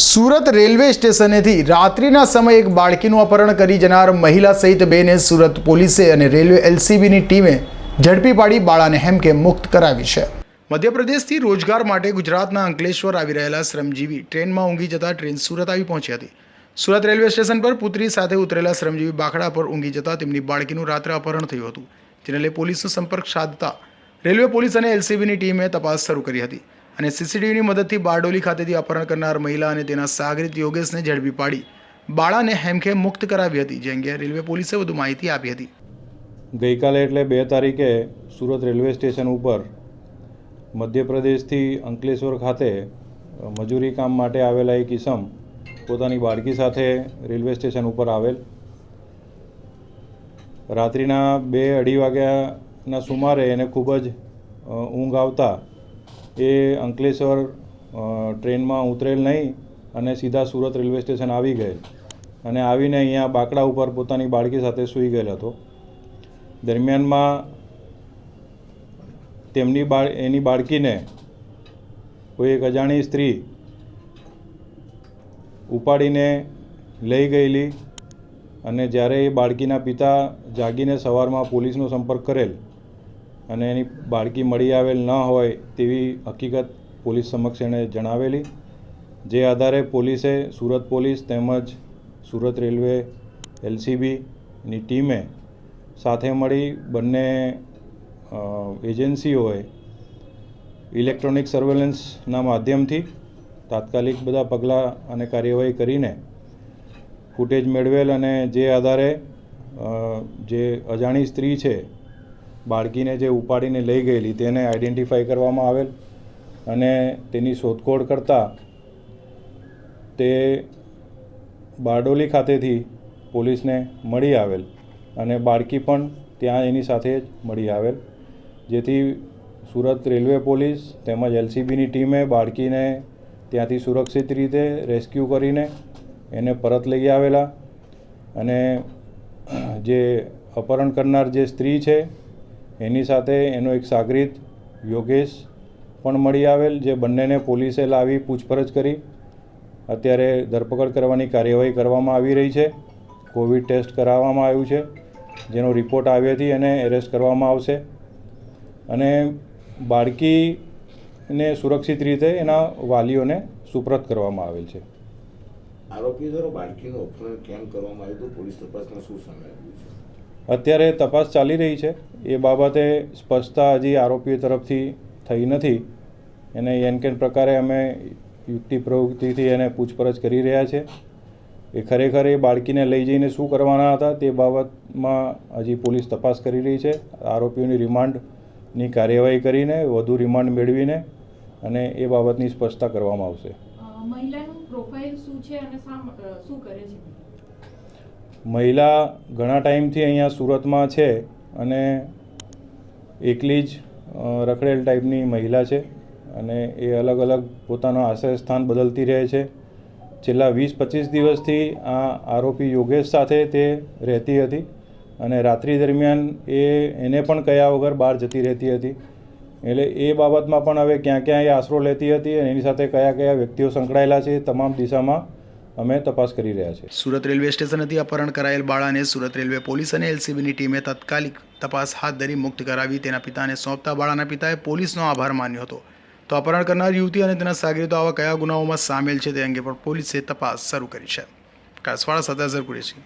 Surat railway સ્ટેશનેથી રાત્રિના સમયે એક બાળકીનું અપહરણ કરી જનાર મહિલા સહિત બેને સુરત પોલીસે અને રેલવે એલસીબીની ટીમે ઝડપી પાડી બાળાને હેમકે મુક્ત કરાવી છે. મધ્યપ્રદેશથી રોજગાર માટે ગુજરાતના અંકલેશ્વર આવી રહેલા શ્રમજીવી ટ્રેનમાં ઊંઘી જતા ટ્રેન સુરત આવી પહોંચી હતી. સુરત રેલવે સ્ટેશન પર પુત્રી સાથે ઉતરેલા શ્રમજીવી બાખડા પર ઊંઘી જતા તેમની બાળકીનું રાત્રે અપહરણ થયું હતું, જેને લઈ પોલીસનો સંપર્ક સાધતા રેલવે પોલીસ અને એલસીબીની ટીમે તપાસ શરૂ કરી હતી. અને સીસીટીવીની મદદથી બારડોલી ખાતેથી અપહરણ કરનાર મહિલા અને તેના સાગરીત યોગેશને ઝડપી પાડી. બાળાને હેમખેમ મુક્ત કરાવી હતી, જે અંગે રેલવે પોલીસે વધુ માહિતી આપી હતી. ગઈકાલે એટલે બે તારીખે સુરત રેલવે સ્ટેશન ઉપર મધ્યપ્રદેશથી અંકલેશ્વર ખાતે મજૂરી કામ માટે આવેલા એક ઈસમ પોતાની બાળકી સાથે રેલવે સ્ટેશન ઉપર આવેલ. રાત્રિના બે અઢી વાગ્યાના સુમારે એને ખૂબ જ ઊંઘ આવતા એ અંકલેશ્વર ટ્રેનમાં ઉતરેલ નહીં અને સીધા સુરત રેલવે સ્ટેશન આવી ગયેલ. અને આવીને અહીંયા બાકડા ઉપર પોતાની બાળકી સાથે સૂઈ ગયેલ હતો. દરમિયાનમાં તેમની બાળ, એની બાળકીને કોઈ એક અજાણી સ્ત્રી ઉપાડીને લઈ ગયેલી અને જ્યારે એ બાળકીના પિતા જાગીને સવારમાં પોલીસનો સંપર્ક કરેલ અને એની બાળકી મળી આવેલ ન હોય તેવી હકીકત પોલીસ સમક્ષ એણે જણાવેલી. જે આધારે પોલીસે સુરત પોલીસ તેમજ સુરત રેલવે એલસીબીની ટીમે સાથે મળી બંને એજન્સીઓએ ઇલેક્ટ્રોનિક સર્વેલન્સના માધ્યમથી તાત્કાલિક બધા પગલાં અને કાર્યવાહી કરીને ફૂટેજ મેળવેલ અને જે આધારે જે અજાણી સ્ત્રી છે બાળકીને જે ઉપાડીને લઈ ગયેલી, તેને આઈડેન્ટિફાઈ કરવામાં આવેલ અને તેની શોધખોળ કરતાં તે બારડોલી ખાતેથી પોલીસને મળી આવેલ અને બાળકી પણ ત્યાં એની સાથે જ મળી આવેલ. જેથી સુરત રેલવે પોલીસ તેમજ એલસીબીની ટીમે બાળકીને ત્યાંથી સુરક્ષિત રીતે રેસ્ક્યુ કરીને એને પરત લઈ આવેલા અને જે અપહરણ કરનાર જે સ્ત્રી છે એની સાથે એનો એક સાગરીત, યોગેશ, પણ મળી આવેલ, જે બંનેને પોલીસે લાવી પૂછપરછ કરી. અત્યારે ધરપકડ કરવાની કાર્યવાહી કરવામાં આવી રહી છે. કોવિડ ટેસ્ટ કરાવવામાં આવ્યું છે. જેનો રિપોર્ટ આવ્યાથી એને એરેસ્ટ કરવામાં આવશે. અને બાળકીને સુરક્ષિત રીતે એના વાલીઓને સુપ્રત કરવામાં આવેલ છે. આરોપી દ્વારા બાળકીનું અપહરણ કેમ કરવામાં આવ્યું હતું, પોલીસ તપાસમાં શું સામે આવ્યું છે? અત્યારે તપાસ ચાલી રહી છે. એ બાબતે સ્પષ્ટતા હજી આરોપીઓ તરફથી થઈ નથી. એને એન કેન પ્રકારે અમે યુક્તિ પ્રવૃત્તિથી એને પૂછપરછ કરી રહ્યા છે. એ ખરેખર એ બાળકીને લઈ જઈને શું કરવાના હતા તે બાબતમાં હજી પોલીસ તપાસ કરી રહી છે. આરોપીઓની રિમાન્ડની કાર્યવાહી કરીને વધુ રિમાન્ડ મેળવીને અને એ બાબતની સ્પષ્ટતા કરવામાં આવશે. મહિલાનું પ્રોફાઇલ શું છે અને શું કરે છે? મહિલા ઘણા ટાઈમથી અહીંયા સુરતમાં છે અને એકલી જ રખડેલ ટાઈપની મહિલા છે અને એ અલગ અલગ પોતાના આશ્રય સ્થાન બદલતી રહે છે. છેલ્લા વીસ પચીસ દિવસથી આ આરોપી યોગેશ સાથે તે રહેતી હતી અને રાત્રિ દરમિયાન એ એને પણ કયા વગર બહાર જતી રહેતી હતી. એટલે એ બાબતમાં પણ હવે ક્યાં ક્યાં એ આશરો લેતી હતી અને એની સાથે કયા કયા વ્યક્તિઓ સંકળાયેલા છે તમામ દિશામાં અમે તપાસ કરી રહ્યા છીએ. સુરત રેલવે સ્ટેશનથી અપહરણ કરાયેલ બાળાને સુરત રેલવે પોલીસ અને એલસીબીની ટીમે તાત્કાલિક તપાસ હાથ ધરી મુક્ત કરાવી તેના પિતાને સોંપતા બાળાના પિતાએ પોલીસનો આભાર માન્યો હતો. તો અપહરણ કરનાર યુવતી અને તેના સાગરીતો આવા કયા ગુનાઓમાં સામેલ છે તે અંગે પણ પોલીસે તપાસ શરૂ કરી છે. કાસવાડા સાથે અઝર કુરેશી.